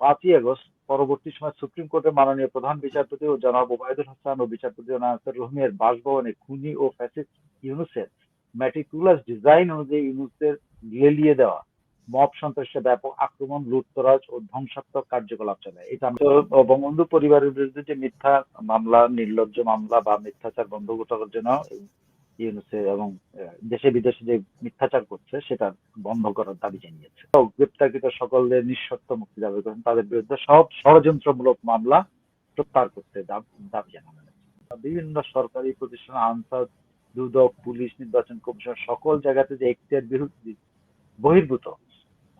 পাঁচই আগস্ট পরবর্তী সময় সুপ্রিম কোর্টের মাননীয় প্রধান বিচারপতি ও জনাব ওবায়দুল হাসান ও বিচারপতি নাসির রহমের বাসভবনে খুনি ও ফ্যাসিস্ট ইউনুসের ম্যাটিকুলাস ডিজাইন অনুযায়ী ইউনুসের লেলিয়ে দেওয়া মব সন্ত্রাসের ব্যাপক আক্রমণ, লুটতরাজ ও ধ্বংসাত্মক কার্যকলাপ চালায়। আমি বঙ্গবন্ধু পরিবারের বিরুদ্ধে যে মিথ্যা মামলা, নির্লজ্জ মামলা বা মিথ্যাচার বন্ধ করার জন্য ইউনুসের এবং দেশে বিদেশে যে মিথ্যাচার করছে, সেটা বন্ধ করার দাবি জানিয়েছে। গ্রেপ্তারকৃত সকলের নিঃশর্ত মুক্তি দাবি করেন। তাদের বিরুদ্ধে সব ষড়যন্ত্রমূলক মামলা প্রত্যাহার করতে দাবি জানানো বিভিন্ন সরকারি প্রতিষ্ঠান, আনসার, দুদক, পুলিশ, নির্বাচন কমিশন সকল জায়গাতে যে এখতিয়ার বিরুদ্ধে বহির্ভূত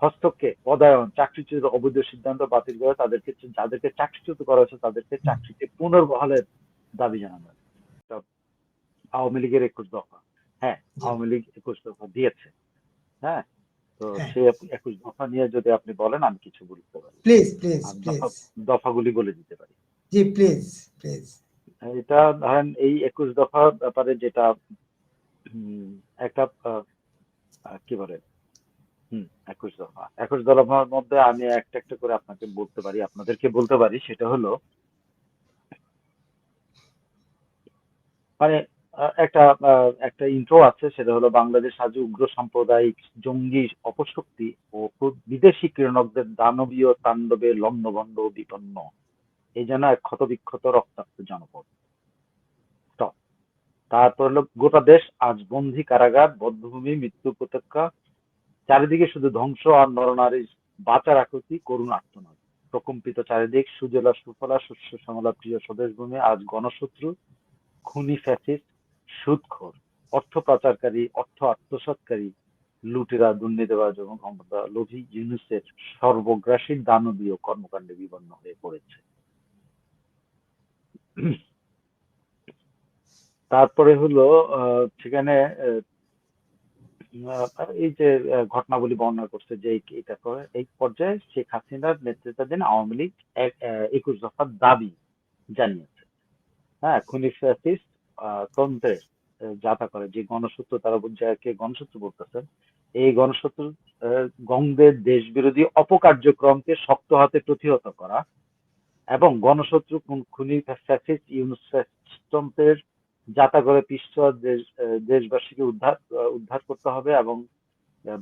হস্তক্ষেপ, পদায়ন, চাকরিচ্যুত অবৈধ সিদ্ধান্ত বাতিল করে তাদেরকে যাদেরকে চাকরিচ্যুত করা হয়েছে, তাদেরকে চাকরিতে পুনর্বহালের দাবি জানানো আওয়ামী লীগের একুশ দফা। হ্যাঁ আওয়ামী লীগ একুশ দফা দিয়েছে। হ্যাঁ তো হ্যাঁ। সেই একুশ দফা নিয়ে যদি আপনি বলেন আমি কিছু বলতে পারি। প্লিজ প্লিজ দফা- দফাগুলি বলে দিতে পারি। জি প্লিজ প্লিজ এটা ধরেন এই একুশ দফার ব্যাপারে যেটা একটা কি বলে? হুম একুশ দফা। একুশ দফার মধ্যে আমি একটা একটা করে আপনাকে বলতে পারি আপনাদেরকে বলতে পারি। সেটা হলো মানে একটা একটা ইন্ট্রো আছে, সেটা হলো বাংলাদেশ আজ উগ্র সাম্প্রদায়িক জঙ্গি অপশক্তি ও বিদেশি ক্রীড়নকদের দানবীয় তাণ্ডবে লগ্নভণ্ড বিপন্ন। এই যেন এক ক্ষতবিক্ষত রক্তাক্ত জনপদ। তারপর হলো, গোটা দেশ আজ বন্দি কারাগার, বদ্ধভূমি, মৃত্যু উপত্যকা, চারিদিকে শুধু ধ্বংস আর নরনারীর বাঁচার আকৃতি করুণ আত্মনাদ প্রকম্পিত চারিদিক সুজলা সুফলা শস্য শ্যামলা প্রিয় স্বদেশ ভূমি আজ গণশত্রু, খুনি ফ্যাসিস্ট সুদখোর অর্থ পাচারকারী, অর্থ আত্মসাৎকারী, লুটেরা দুর্নীতিবাজ এবং ক্ষমতা লোভী ইউনুসের সর্বগ্রাসী দানবীয় কর্মকাণ্ডে বিবন্ন হয়ে পড়েছে। তারপরে হলো সেখানে এই যে ঘটনাবলী বর্ণনা করছে যে এটা করে, এই পর্যায়ে শেখ হাসিনার নেতৃত্বাধীন আওয়ামী লীগ একুশ দফার দাবি জানিয়েছে। হ্যাঁ খুনি ফ্যাসিস্ট তন্ত্রের আহ, যাতা করে যে গণসূত্র তারা যাকে গণসূত্র বলতেছেন এই গণসূত্র গঙ্গের দেশ বিরোধী অপকার্যক্রমকে শক্ত হাতে প্রতিহত করা এবং গণশত্রু খুন- ফ্যাসিস্ট যাতা করে পিষ্ট দেশ দেশবাসীকে উদ্ধার উদ্ধার করতে হবে এবং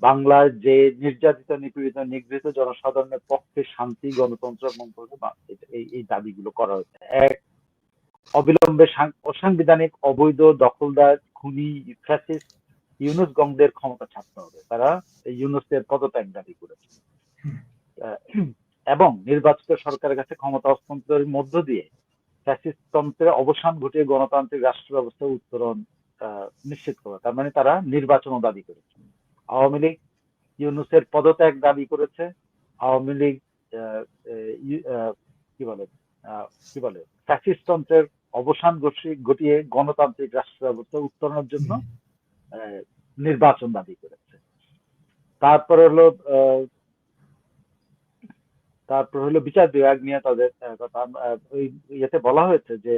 বাংলার যে নির্যাতিত নিপীড়িত নিগৃহীত জনসাধারণের পক্ষে শান্তি গণতন্ত্র এবং এই দাবিগুলো করা হয়েছে। এক অবিলম্বে অসাংবিধানিক, অবৈধ, দখলদার, খুনি, ফ্যাসিস্ট, ইউনুস গংদের ক্ষমতা ছাড়তে হবে। তারা ইউনুসের পদত্যাগ দাবি করেছে এবং নির্বাচিত সরকারের কাছে ক্ষমতা হস্তান্তরের মধ্য দিয়ে ফ্যাসিস্ট তন্ত্রের অবসান ঘটিয়ে গণতান্ত্রিক রাষ্ট্র ব্যবস্থার উত্তরণ নিশ্চিত করা। তার মানে তারা নির্বাচনও দাবি করেছে। আওয়ামী লীগ ইউনুসের পদত্যাগ দাবি করেছে। আওয়ামী লীগ কি বলে কি বলে, ফ্যাসিস্ট তন্ত্রের অবসান ঘটি- ঘটিয়ে গণতান্ত্রিক রাষ্ট্র ব্যবস্থা উত্তরণের জন্য নির্বাচন দাবি করেছে। তারপরে হলো তারপর হলো বিচার বিভাগ নিয়ে তাদের কথা ওই ইয়েতে বলা হয়েছে যে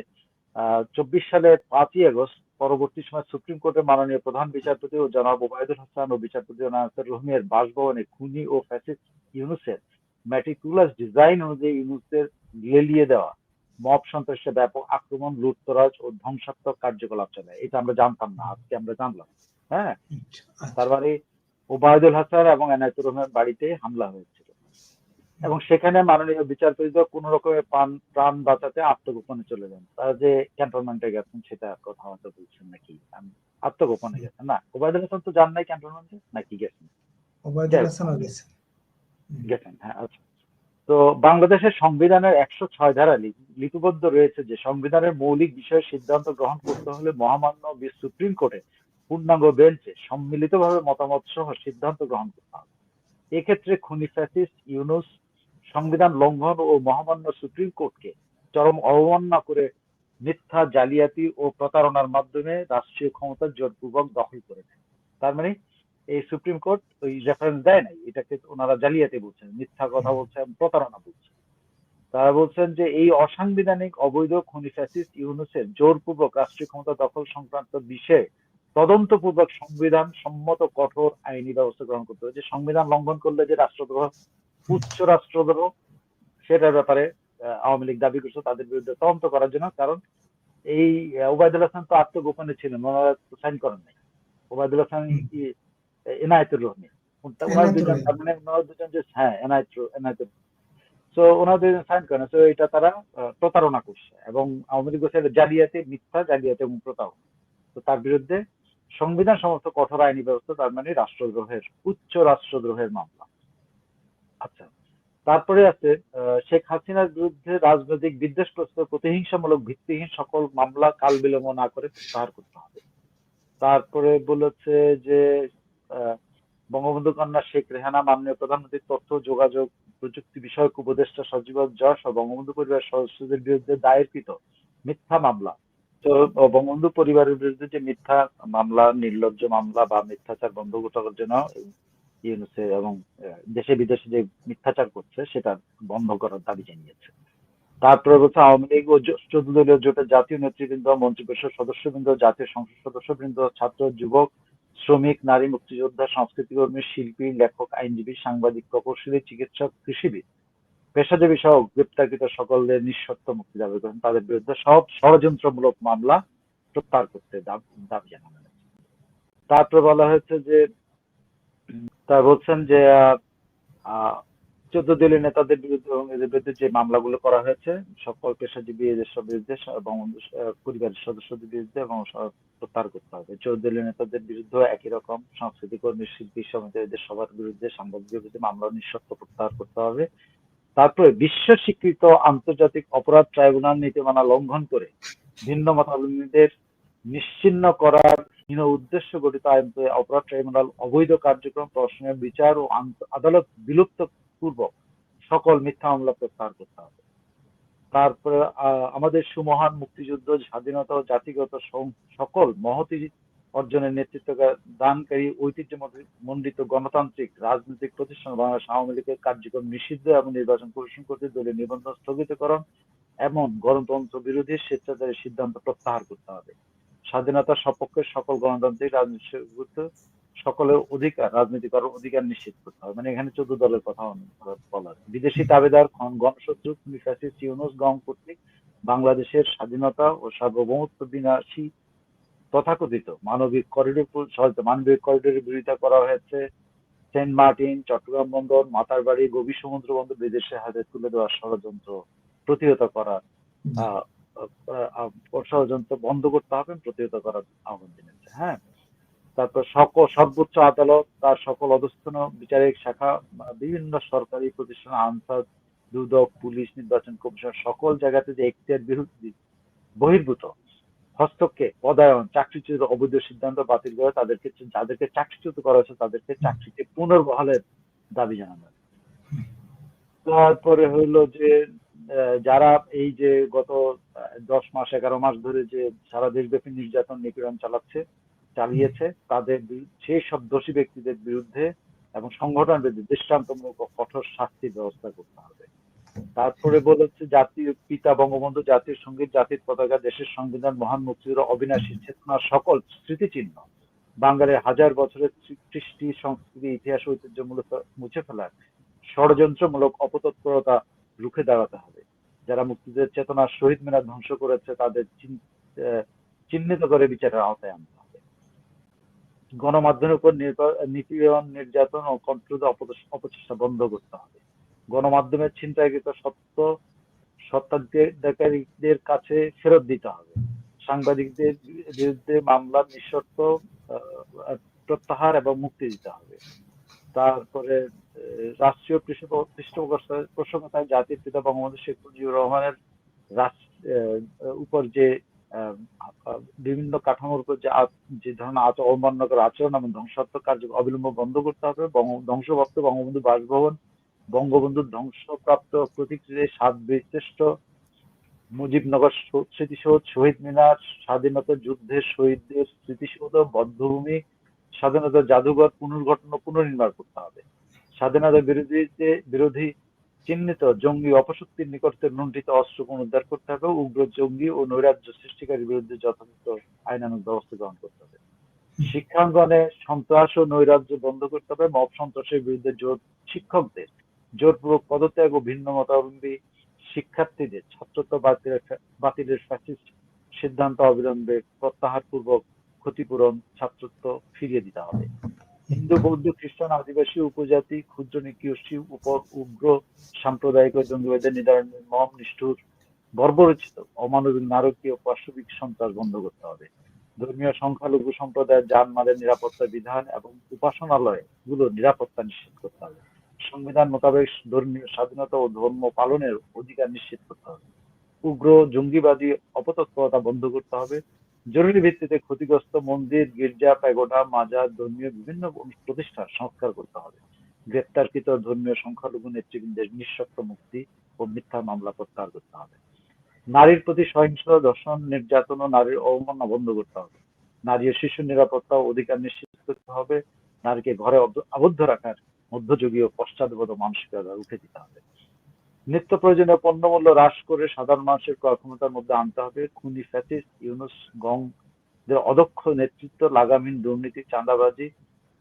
চব্বিশ সালের পাঁচই আগস্ট পরবর্তী সময় সুপ্রিম কোর্টের মাননীয় প্রধান বিচারপতি ও জনাব ওবায়দুল হাসান ও বিচারপতি নাসির রহমের বাসভবনে খুনি ও ফ্যাসিস্ট ইউনুসের ম্যাটিকুলাস ডিজাইন অনুযায়ী ইউনুসের লেলিয়ে দেওয়া মব সন্ত্রাসের ব্যাপক আক্রমণ লুটতরাজ ও ধ্বংসাত্মক কার্যকলাপ চালায়। এটা আমরা জানতাম না আজকে আমরা জানলাম। হ্যাঁ? তার মানে ওবায়দুল হাসান এবং এনায়তুর রহমানের বাড়িতে হামলা হয়েছিল। এবং সেখানে মাননীয় বিচারপতিরা কোন রকমের প্রাণ প্রাণ বাঁচাতে আত্মগোপনে চলে যান। তারা যে ক্যান্টনমেন্টে গেছেন সেটা কথা হয়তো বলছেন নাকি? আত্মগোপনে গেছেন। না ওবায়দুল হাসান তো যান নাই ক্যান্টনমেন্টে নাকি গেছেন? ওবায়দুল হাসানও গেছে গেছেন হ্যাঁ আচ্ছা। তো বাংলাদেশের সংবিধানের একশো ছয় ধারা লিপিবদ্ধ রয়েছে যে সংবিধানের মৌলিক বিষয়ে সিদ্ধান্ত গ্রহণ করতে হলে মহামান্য সুপ্রিম কোর্টে পূর্ণাঙ্গ বেঞ্চে সম্মিলিতভাবে মতামত সহ সিদ্ধান্ত গ্রহণ করতে হবে। এক্ষেত্রে খুনি ফ্যাসিস্ট ইউনুস সংবিধান লঙ্ঘন ও মহামান্য সুপ্রিম কোর্টকে চরম অবমাননা করে মিথ্যা জালিয়াতি ও প্রতারণার মাধ্যমে রাষ্ট্রীয় ক্ষমতা জোরপূর্বক দখল করে নেয়। তার মানে এই সুপ্রিম কোর্ট ওই রেফারেন্স দেয় নাই। এটাকে ওনারা জালিয়াতি বলছেন, মিথ্যা কথা বলছেন, প্রতারণা বলছেন। তারা বলছেন যে এই অসাংবিধানিক অবৈধ খনি ফ্যাসিস্ট ইউনুসের জোরপূর্বক রাষ্ট্রীয় ক্ষমতা দখল সংক্রান্ত বিষয়ে তদন্তপূর্বক সংবিধান সম্মত কঠোর আইনি ব্যবস্থা গ্রহণ করতে হবে। যে সংবিধান লঙ্ঘন করলে যে রাষ্ট্রদ্রোহ, উচ্চ রাষ্ট্রদ্রোহ, সেটার ব্যাপারে আওয়ামী লীগ দাবি করছে, তাদের বিরুদ্ধে তদন্ত করার জন্য। কারণ এই ওবায়দুল হাসান তো আত্মগোপনে ছিলেন, ওনারা সাইন করেন নাই। ওবায়দুল হাসান এনায়েতুর রহমান। ওনার দুজন মানে ওনার দুজন যে হ্যাঁ এনায়েতুর এনায়েতুর তো ওনারা দুজন সাইন করেন তো এটা তারা প্রতারণা করছে এবং আওয়ামী লীগ বলছে জালিয়াতি মিথ্যা জালিয়াতি এবং প্রতারণা। তো তার বিরুদ্ধে সংবিধান সমস্ত কঠোর আইনি ব্যবস্থা তার মানে রাষ্ট্রদ্রোহের উচ্চ রাষ্ট্রদ্রোহের মামলা। আচ্ছা তারপরে আছে শেখ হাসিনার বিরুদ্ধে রাজনৈতিক বিদ্বেষগ্রস্ত প্রতিহিংসামূলক ভিত্তিহীন সকল মামলা কাল বিলম্ব না করে প্রত্যাহার করতে হবে। তারপরে বলেছে যে বঙ্গবন্ধু কন্যা শেখ রেহানা মাননীয় প্রধানমন্ত্রীর তথ্য, যোগাযোগ, প্রযুক্তি বিষয়ক উপদেষ্টা সজীব জশ ও বঙ্গবন্ধু পরিবার সদস্যদের বিরুদ্ধে দায়েরকৃত মিথ্যা মামলা। তো বঙ্গবন্ধু পরিবারের বিরুদ্ধে যে মিথ্যা মামলা, নির্লজ্জ মামলা বা মিথ্যাচার বন্ধ করার জন্য ইউনুসে এবং দেশে বিদেশে যে মিথ্যাচার করছে, সেটা বন্ধ করার দাবি জানিয়েছে। তারপরে বলছে আওয়ামী লীগ ও চোদ্দ দলীয় জোটের জাতীয় নেতৃবৃন্দ, মন্ত্রিপরিষদ সদস্যবৃন্দ, জাতীয় সংসদ সদস্যবৃন্দ, ছাত্র, যুবক শ্রমিক, নারী, মুক্তিযোদ্ধা সংস্কৃতি কর্মী শিল্পী, লেখক, আইনজীবী, সাংবাদিক, প্রকৌশলী, চিকিৎসক, কৃষিবিদ, পেশাজীবী সহ গ্রেপ্তারকৃত সকলের নিঃশর্ত মুক্তি দাবি করেন। তাদের বিরুদ্ধে সব ষড়যন্ত্রমূলক মামলা প্রত্যাহার করতে দাব- জানানো হয়েছে। তারপরে বলা হয়েছে যে তারা বলছেন যে চোদ্দ দলীয় নেতাদের বিরুদ্ধে এবং এদের বিরুদ্ধে যে মামলাগুলো করা হয়েছে সকল পেশাজীবী এদের সব বিরুদ্ধে আহ, পরিবারের সদস্যদের বিরুদ্ধে এবং প্রত্যাহার করতে হবে। চোদ্দ দলীয় নেতাদের বিরুদ্ধে একই রকম সংস্কৃতি কর্মী শিল্পী সমিতি এদের সবার বিরুদ্ধে সাংবাদিকের বিরুদ্ধে মামলা নিঃশর্ত প্রত্যাহার করতে হবে। তারপরে বিশ্ব স্বীকৃত আন্তর্জাতিক অপরাধ ট্রাইব্যুনাল নীতিমালা লঙ্ঘন করে ভিন্ন মতাবলম্বীদের নিশ্চিন্ন করার হীন উদ্দেশ্য গঠিত আইন অপরাধ ট্রাইব্যুনাল অবৈধ কার্যক্রম প্রশ্নের বিচার ও আদালত বিলুপ্ত পূর্বক সকল মিথ্যা মামলা প্রত্যাহার করতে হবে। তারপরে আমাদের সুমহান মুক্তিযুদ্ধ, স্বাধীনতা ও জাতিগত সকল মহতি অর্জনের নেতৃত্ব দানকারী ঐতিহ্য মণ্ডিত গণতান্ত্রিক, রাজনৈতিক প্রতিষ্ঠান বাংলাদেশ আওয়ামী লীগের কার্যক্রম নিষিদ্ধ এবং নির্বাচন কমিশন কর্তৃক দলীয় নিবন্ধন স্থগিতকরণ এমন গণতন্ত্র বিরোধী স্বেচ্ছাচারী সিদ্ধান্ত প্রত্যাহার করতে হবে। স্বাধীনতার সপক্ষে সকল গণতান্ত্রিক রাজনীতি সকলের অধিকার রাজনীতি করার অধিকার নিশ্চিত করতে হবে। মানে এখানে চোদ্দ দলের কথা বলা বিদেশি দাবিদার খন- গণশত্রু ফ্যাসিস্ট ইউনুস গং কর্তৃক বাংলাদেশের স্বাধীনতা ও সার্বভৌমত্ব বিনাশী তথাকথিত মানবিক করিডোর প- মানবিক করিডোরের বিরোধিতা করা হয়েছে। সেন্ট মার্টিন চট্টগ্রাম বন্দর মাতারবাড়ি গভীর সমুদ্র বন্দর বিদেশে হাতে তুলে দেওয়ার ষড়যন্ত্র প্রতিহত আহ, ষড়যন্ত্র বন্ধ করতে হবে, প্রতিহত করার আহ্বান জানিয়েছে হ্যাঁ তারপর সকল সর্বোচ্চ আদালত, তার সকল অধস্থন বিচারিক শাখা, বিভিন্ন সরকারি প্রতিষ্ঠান, আনসার, দুদক, পুলিশ, নির্বাচন কমিশন, সকল জায়গাতে যে এখতিয়ার বিরুদ্ধে বহির্ভূত হস্তক্ষেপ, পদায়ন, চাকরিচ্যুত অবৈধ সিদ্ধান্ত বাতিল করে তাদেরকে, যাদেরকে চাকরিচ্যুত করা হয়েছে, তাদেরকে চাকরিতে পুনর্বহালের দাবি জানানো। তারপরে হলো যে যারা এই যে গত দশ মাস, এগারো মাস ধরে যে সারা দেশব্যাপী নির্যাতন, নিপীড়ন চালাচ্ছে, চালিয়েছে, তাদের সেই সব দোষী ব্যক্তিদের বিরুদ্ধে এবং সংগঠনের বিরুদ্ধে দৃষ্টান্তমূলক কঠোর শাস্তির ব্যবস্থা করতে হবে। তারপরে বলেছে জাতীয় পিতা বঙ্গবন্ধু, জাতীয় সংগীত, জাতির পতাকা, দেশের সংবিধান, মহান মুক্তিযুদ্ধ, অবিনাশী চেতনার সকল স্মৃতিচিহ্ন বাঙালির হাজার বছরের সৃ- কৃষ্টি সংস্কৃতি, ইতিহাস ঐতিহ্য মূলত মুছে ফেলার ষড়যন্ত্রমূলক, অপতৎপরতা রুখে দাঁড়াতে হবে। যারা মুক্তিযুদ্ধের চেতনার শহীদ মিনার ধ্বংস করেছে, তাদের চিহ্নিত করে বিচারের আওতায় আনতে হবে। গণমাধ্যমের উপর নিপীড়ন, নির্যাতন ও কন্ট্রোল অপচেষ্টা বন্ধ করতে হবে। গণমাধ্যমের ছিনতাইকৃত সত্য, সত্তাধিকারীদের কাছে ফেরত দিতে হবে। সাংবাদিকদের বিরুদ্ধে মামলা নিঃশর্ত প্রত্যাহার এবং মুক্তি দিতে হবে। তারপরে রাষ্ট্রীয় পৃষ্ঠ- পৃষ্ঠপোষকতায় জাতির পিতা বঙ্গবন্ধু শেখ মুজিবুর রহমানের উপর যে বিভিন্ন কাঠামোর উপর যে ধরনের আচ- অবমাননাকর আচরণ এবং ধ্বংসাত্মক কার্য অবিলম্ব বন্ধ করতে হবে ধ্বংসপ্রাপ্ত বঙ্গবন্ধু বাসভবন, বঙ্গবন্ধুর ধ্বংসপ্রাপ্ত প্রতিকৃতি সাত বীরশ্রেষ্ঠ মুজিবনগর স্মৃতিসৌধ, শহীদ মিনার, স্বাধীনতা যুদ্ধের শহীদদের স্মৃতিসৌধ, বদ্ধভূমি স্বাধীনতা জাদুঘর পুনর্গঠন পুনর্নির্মাণ করতে হবে। স্বাধীনতা বিরোধীতে বিরোধী চিহ্নিত জঙ্গি অপশক্তির নিকটতে লুণ্ঠিত অস্ত্র পুনরুদ্ধার করতে হবে। উগ্র জঙ্গি ও নৈরাজ্য সৃষ্টিকারীর বিরুদ্ধে যথাযথ আইনানুগ ব্যবস্থা গ্রহণ করতে হবে। শিক্ষাঙ্গনে সন্ত্রাস ও নৈরাজ্য বন্ধ করতে হবে। মব সন্ত্রাসের বিরুদ্ধে জোর শিক্ষকদের জোরপূর্বক পদত্যাগ ও ভিন্ন মতাবলম্বী শিক্ষার্থীদের ছাত্রত্ব বাতিলের বাতিলের ফ্যাসিস্ট সিদ্ধান্ত অবিলম্বে প্রত্যাহার পূর্বক ক্ষতিপূরণ ছাত্রত্ব ফিরিয়ে দিতে হবে। হিন্দু, বৌদ্ধ, খ্রিস্টান, আদিবাসী, উপজাতি, ক্ষুদ্র, নিকৃষ্টি, উপর, উগ্র, সাম্প্রদায়িক ও জঙ্গিবাদের নিদারণ মম, নিষ্ঠুর, বর্বরচিত, অমানবিক, নারকীয়, পার্শ্ববিক সন্ত্রাস বন্ধ করতে হবে। ধর্মীয় সংখ্যালঘু সম্প্রদায়ের জানমালের নিরাপত্তা বিধান এবং উপাসনালয়গুলো নিরাপত্তা নিশ্চিত করতে হবে। সংবিধান মোতাবেক ধর্মীয় স্বাধীনতা ও ধর্ম পালনের অধিকার নিশ্চিত করতে হবে। উগ্র, জঙ্গিবাদী অপতৎপরতা বন্ধ করতে হবে। জরুরি ভিত্তিতে ক্ষতিগ্রস্ত মন্দির, গির্জা, প্যাগোডা, মাজার, ধর্মীয় বিভিন্ন প্রতিষ্ঠান সংস্কার করতে হবে। গ্রেপ্তারকৃত ধর্মীয় সংখ্যালঘু নেতৃবৃন্দের নিঃশর্ত মুক্তি ও মিথ্যা মামলা প্রত্যাহার করতে হবে। নারীর প্রতি সহিংস ধর্ষণ নির্যাতন ও নারীর অবমাননা বন্ধ করতে হবে। নারী ও শিশু নিরাপত্তা ও অধিকার নিশ্চিত করতে হবে। নারীকে ঘরে আবদ্ধ রাখার মধ্যযুগীয় পশ্চাৎপদ মানসিকতা উঠে দিতে হবে। নিত্য প্রয়োজনীয় পণ্যমূল্য হ্রাস করে সাধারণ মানুষের ক্রয় ক্ষমতার মধ্যে আনতে হবে। খুনি ফ্যাসিস ইউনুস গং অদক্ষ নেতৃত্ব, লাগামহীন দুর্নীতি, চাঁদাবাজি,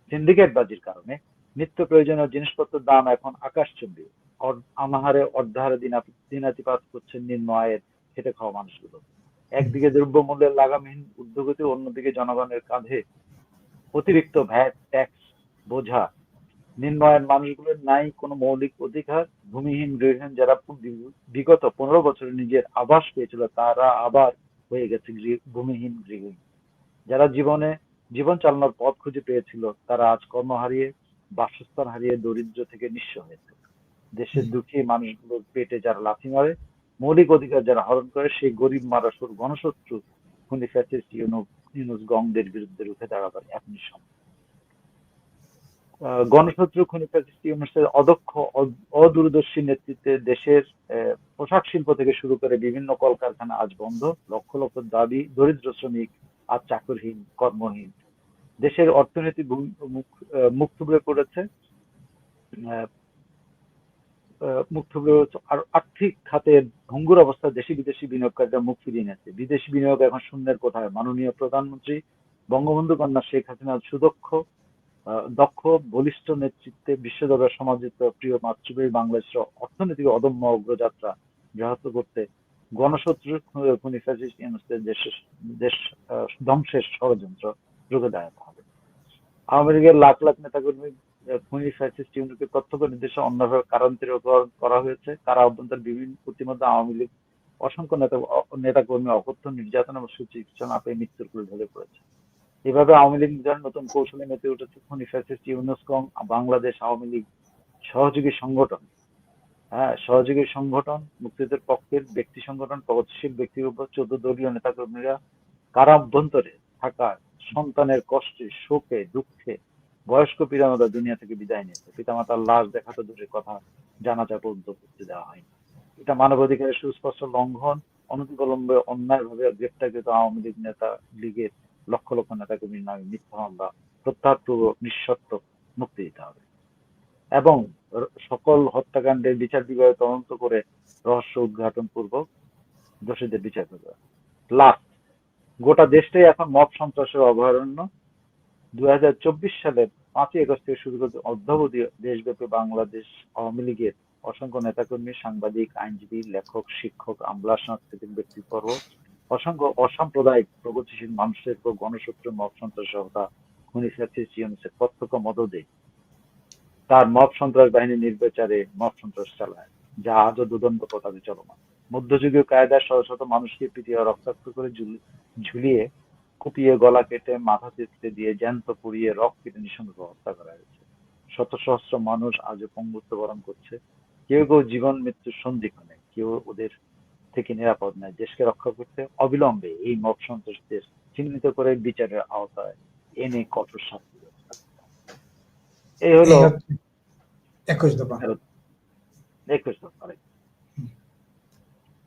সিন্ডিকেটবাজির কারণে নিত্য প্রয়োজনীয় জিনিসপত্রের দাম এখন আকাশচুম্বী। অনাহারে অর্ধাহারে দিনা- দিনাতিপাত করছে নিম্ন আয়ের খেটে খাওয়া মানুষগুলো। একদিকে দ্রব্যমূল্যের লাগামহীন ঊর্ধ্বগতি অন্যদিকে জনগণের কাঁধে অতিরিক্ত ভ্যাট, ট্যাক্স বোঝা নিম্ন মানুষগুলোর নাই কোনো মৌলিক অধিকার ভূমিহীন গৃহহীন যারা বিগত পনেরো বছরে নিজের আবাস পেয়েছিল তারা আবার হয়ে গেছে ভূমিহীন গৃহহীন যারা জীবনে জীবন চালানোর পথ খুঁজে পেয়েছিল তারা আজ কর্ম হারিয়ে বাসস্থান হারিয়ে দরিদ্র থেকে নিঃস্ব হয়েছে। দেশের দুঃখী মানুষগুলোর পেটে যারা লাথি মারে মৌলিক অধিকার যারা হরণ করে সেই গরিব মারাসুর গণশত্রু খুনি ফ্যাসিস্ট ইউনুস গংদের বিরুদ্ধে রুখে দাঁড়াবার এখনই সময় গণশত্রু খুনি ফ্যাসিস্ট ইউনুসের অদক্ষ অদূরদর্শী নেতৃত্বে দেশের পোশাক শিল্প থেকে শুরু করে বিভিন্ন কলকারখানা আজ বন্ধ। লক্ষ লক্ষ দাবি, দরিদ্র শ্রমিক আজ চাকরহীন, কর্মহীন। দেশের অর্থনীতি মুখ থুবড়ে পড়েছে। মুখ থুবড়ে। আর আর্থিক খাতের ভঙ্গুর অবস্থা দেশি বিদেশি বিনিয়োগকারীরা মুখ ফিরিয়ে নিয়েছে। বিদেশি বিনিয়োগ এখন শূন্যের কোথায় মাননীয় প্রধানমন্ত্রী বঙ্গবন্ধু কন্যা শেখ হাসিনার সুদক্ষ দক্ষ বলিষ্ঠ নেতৃত্বে বিশ্ব দরবার সমাজিত প্রিয় মাতৃভূমি বাংলাদেশের অর্থনৈতিক অদম্য অগ্রযাত্রা ব্যাহত করতে গণশত্রু খুনি ফ্যাসিস্ট দেশ ধ্বংসের ষড়যন্ত্র রুখে দাঁড়াতে হবে। আওয়ামী লীগের লাখ লাখ নেতাকর্মী খুনি ফ্যাসিস্ট ইউনুকে প্রত্যক্ষ নির্দেশে অন্যভাবে কারান্তরিত করা হয়েছে। কারা অভ্যন্তর বিভিন্ন প্রতিমধ্যে আওয়ামী লীগ অসংখ্য নেতা নেতাকর্মী, অকথ্য নির্যাতন এবং সুচিকিৎসা না পেয়ে মৃত্যুর কোলে ঢলে পড়েছে। এভাবে আওয়ামী লীগ নিধন নতুন কৌশলে মেতে উঠেছে খুনি ফ্যাসিস্ট ইউনুসকং বাংলাদেশ আওয়ামী লীগ সহযোগী সংগঠন। হ্যাঁ সহযোগী সংগঠন, মুক্তিযুদ্ধের পক্ষের ব্যক্তি সংগঠন, প্রগতিশীল ব্যক্তির উপর চোদ্দ দলীয় নেতাকর্মীরা কারা অভ্যন্তরে থাকা সন্তানের কষ্টে, শোকে, দুঃখে বয়স্ক পিতামাতা দুনিয়া থেকে বিদায় নিয়েছে। পিতামাতার লাশ দেখা তো দূরের কথা, জানাজা পর্যন্ত করতে দেওয়া হয়নি। এটা মানবাধিকারের সুস্পষ্ট লঙ্ঘন, অনতিবিলম্বে অন্যায়ভাবে গ্রেপ্তারকৃত আওয়ামী লীগ নেতা লীগের লক্ষ লক্ষ নেতাকর্মীর নামে মিথ্যা মামলা প্রত্যাহারপূর্বক নিঃশর্ত মুক্তি দিতে হবে। এবং সকল হত্যাকাণ্ডের বিচার বিভাগে তদন্ত করে রহস্য উদ্ঘাটন পূর্বক দোষীদের বিচার করতে হবে। লাস্ট গোটা দেশটাই এখন মব সন্ত্রাসের অভয়ারণ্য। দুই হাজার চব্বিশ সালের পাঁচই আগস্ট থেকে শুরু করে অদ্যাবধি দেশব্যাপী বাংলাদেশ আওয়ামী লীগের অসংখ্য নেতাকর্মী, সাংবাদিক, আইনজীবী, লেখক, শিক্ষক আমলা সাংস্কৃতিক ব্যক্তিবর্গ অসংখ্য অসাম্প্রদায়িক প্রগতিশীল মানুষের উপর গণশত্রু, মব সন্ত্রাস সহতা খুনি ইউনুসের প্রত্যক্ষ মদদে তার মব সন্ত্রাস বাহিনী নির্বিচারে মব সন্ত্রাস চালায়, যা আজও দুদণ্ড প্রতাপে চলমান। মধ্যযুগীয় কায়দায় শত শত মানুষকে পিটিয়ে রক্তাক্ত করে ঝুলিয়ে কুপিয়ে গলা কেটে মাথা চিপতে দিয়ে জ্যান্ত পুড়িয়ে রক কেটে নিঃসঙ্গ হত্যা করা হয়েছে। শত সহস্র মানুষ আজও পঙ্গুত্ব বরণ করছে। কেউ কেউ জীবন মৃত্যুর সন্ধিক্ষণে, কেউ ওদের থেকে নিরাপদ নয় দেশকে রক্ষা করতে অবিলম্বে এই মব সন্ত্রাসীদের চিহ্নিত করে বিচারের আওতায় এনে কঠোর শাস্তি। এই হলো একুশ দফা। একুশ দফা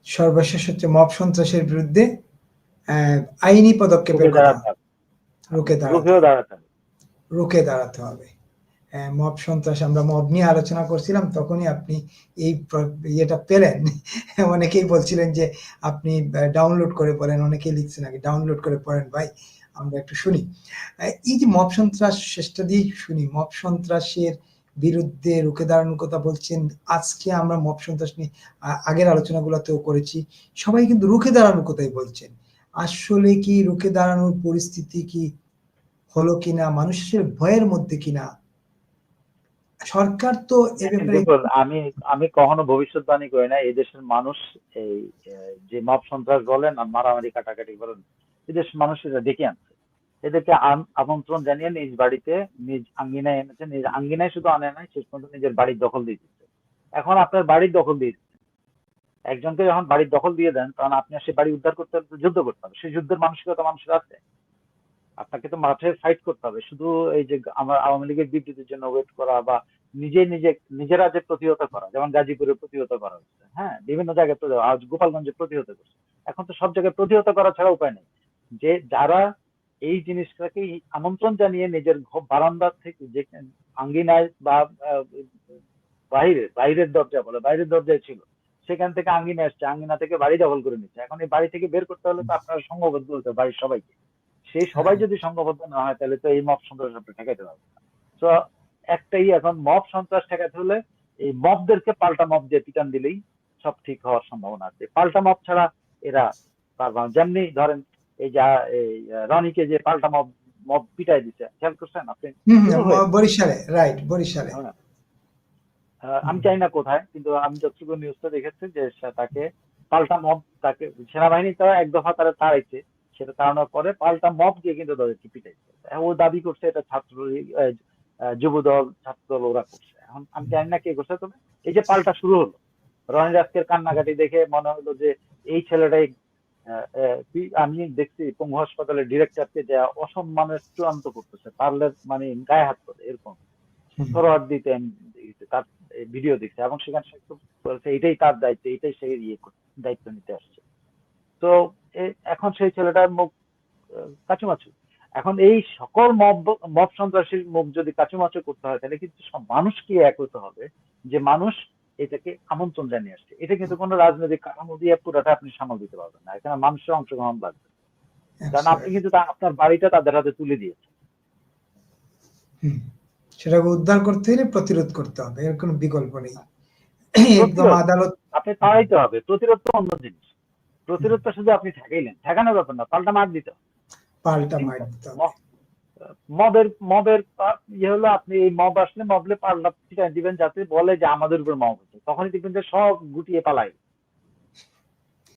সর্বশেষ হচ্ছে মব সন্ত্রাসের বিরুদ্ধে আইনি পদক্ষেপের কথা। দাঁড়াতে হবে। রুখে দাঁড়াতে হবে। রুখে দাঁড়াতে হবে। মব সন্ত্রাস আমরা মব নিয়ে আলোচনা করছিলাম, তখনই আপনি এই ইয়েটা পেলেন। অনেকেই বলছিলেন যে, আপনি ডাউনলোড করে পড়েন, অনেকেই লিখছেন আগে ডাউনলোড করে পড়েন। ভাই, আমরা একটু শুনি। এই যে মব সন্ত্রাস, শেষটা দিয়েই শুনি, মব সন্ত্রাসের বিরুদ্ধে রুখে দাঁড়ানোর কথা বলছেন, আজকে আমরা মব সন্ত্রাস নিয়ে আগের আলোচনাগুলোতেও করেছি, সবাই কিন্তু রুখে দাঁড়ানোর কথাই বলছেন। আসলে কি রুখে দাঁড়ানোর পরিস্থিতি কি হলো কিনা, মানুষের ভয়ের মধ্যে কিনা সরকার তো এ ব্যাপারে আমি আমি কখনো ভবিষ্যৎবাণী করি না। এই দেশের মানুষ এই যে মব সন্ত্রাস বলেন আর মারামারি কাটাকাটি বলেন এই দেশের মানুষ এটা ডেকে আনছে। এদেরকে আমন্ত্রণ জানিয়ে নিজ বাড়িতে নিজ আঙ্গিনায় এনেছে। নিজ আঙ্গিনায় শুধু আনে নাই শেষ পর্যন্ত নিজের বাড়ির দখল দিয়ে দিচ্ছে এখন আপনার বাড়ির দখল দিয়ে দিচ্ছে। একজনকে যখন বাড়ির দখল দিয়ে দেন তখন আপনি আর সে বাড়ি উদ্ধার করতে যুদ্ধ করতে হবে। সেই যুদ্ধের মানসিকতা মানুষের আছে। আপনাকে তো মাঠে ফাইট করতে হবে। শুধু এই যে আমার আওয়ামী লীগের বিবৃতির জন্য ওয়েট করা বা নিজে নিজে, নিজেরা যে প্রতিহত করা, যেমন গাজীপুরে প্রতিহত করা হচ্ছে হ্যাঁ? বিভিন্ন জায়গায় আজ গোপালগঞ্জে প্রতিহত করছে। এখন তো সব জায়গায় প্রতিহত করা ছাড়া উপায় নেই। যে যারা এই জিনিসটাকে আমন্ত্রণ জানিয়ে নিজের ঘর বারান্দা থেকে যে আঙ্গিনায় বা বাইরে বাইরের দরজা বলে, বাইরের দরজায় ছিল, সেখান থেকে আঙ্গিনা আসছে, আঙ্গিনা থেকে বাড়ি দখল করে নিচ্ছে। এখন এই বাড়ি থেকে বের করতে হলে তো আপনারা সংঘবদ্ধ হতে বাড়ির সবাইকে। সেই সবাই যদি সংঘবদ্ধ না হয় তাহলে তো এই মব সন্ত্রাস আপনি ঠেকাইতে পারবেন না। তো একটাই এখন মব সন্ত্রাস ঠেকাতে হলে এই মবদেরকে পাল্টা মব দিয়ে পিটান দিলেই সব ঠিক হওয়ার সম্ভাবনা আছে। পাল্টা মব ছাড়া এরা পারবে না। যেমনি ধরেন এই যা এই রনিকে যে পাল্টা মব মব পিটাই দিচ্ছে খেয়াল করছেন আপনি। বরিশালে রাইট বরিশালে। হ্যাঁ। আমি জানি না কোথায় কিন্তু আমি যতটুকু নিউজটা দেখেছি যে তাকে পাল্টা মব তাকে সেনাবাহিনী তারা এক দফা তারা তাড়াইছে সেটা তাড়ানোর পরে পাল্টা মব দিয়ে কিন্তু তাদেরকে পিটাইছে ও দাবি করছে এটা ছাত্র যুব দল ছাত্র দল ওরা করছে। এখন আমি জানি না কে করছে তবে এই যে পাল্টা শুরু হলো রনি রাজকের কান্নাকাটি দেখে মনে হলো যে এই ছেলেটাই আমি দেখছি পঙ্গু হাসপাতালের ডিরেক্টরকে যে অসম্মানের চূড়ান্ত করতেছে পারলে মানে গায়ে হাত করে এরকম। ফরওয়ার্ড দিতে তার ভিডিও দেখছে এবং সেখানে এটাই তার দায়িত্ব এটাই সে ইয়ে দায়িত্ব নিতে আসছে। তো এখন সেই ছেলেটার মুখ কাচুমাচু। এখন এই সকল মব মব সন্ত্রাসীর মুখ যদি কাচুমাচু করতে হয় তাহলে কিন্তু সব মানুষকে এক হতে হবে যে মানুষ এটাকে আমন্ত্রণ জানিয়ে আসছে। এটা কিন্তু কোনো রাজনৈতিক কাঠামো দিয়ে পুরোটা আপনি সামাল দিতে পারবেন না। এখানে মানুষের অংশগ্রহণ লাগবে কারণ আপনি কিন্তু আপনার বাড়িটা তাদের হাতে তুলে দিয়েছেন। সেটাকে উদ্ধার করতে হলে প্রতিরোধ করতে হবে এর কোনো বিকল্প নেই। একদম আদালত আপনি তাড়াইতে হবে। প্রতিরোধ তো অন্য জিনিস। প্রতিরোধটা শুধু আপনি ঠেকাইলেন। ঠেকানোর ব্যাপার না পাল্টা মার দিত পাল্টা মার দিত হবে। ম- মবের মবের ইয়ে হলো আপনি এই মব আসলে মবলে পাল্টা দিবেন যাতে বলে যে আমাদের উপর মব হচ্ছে। তখনই দেখবেন যে সব গুটিয়ে পালাই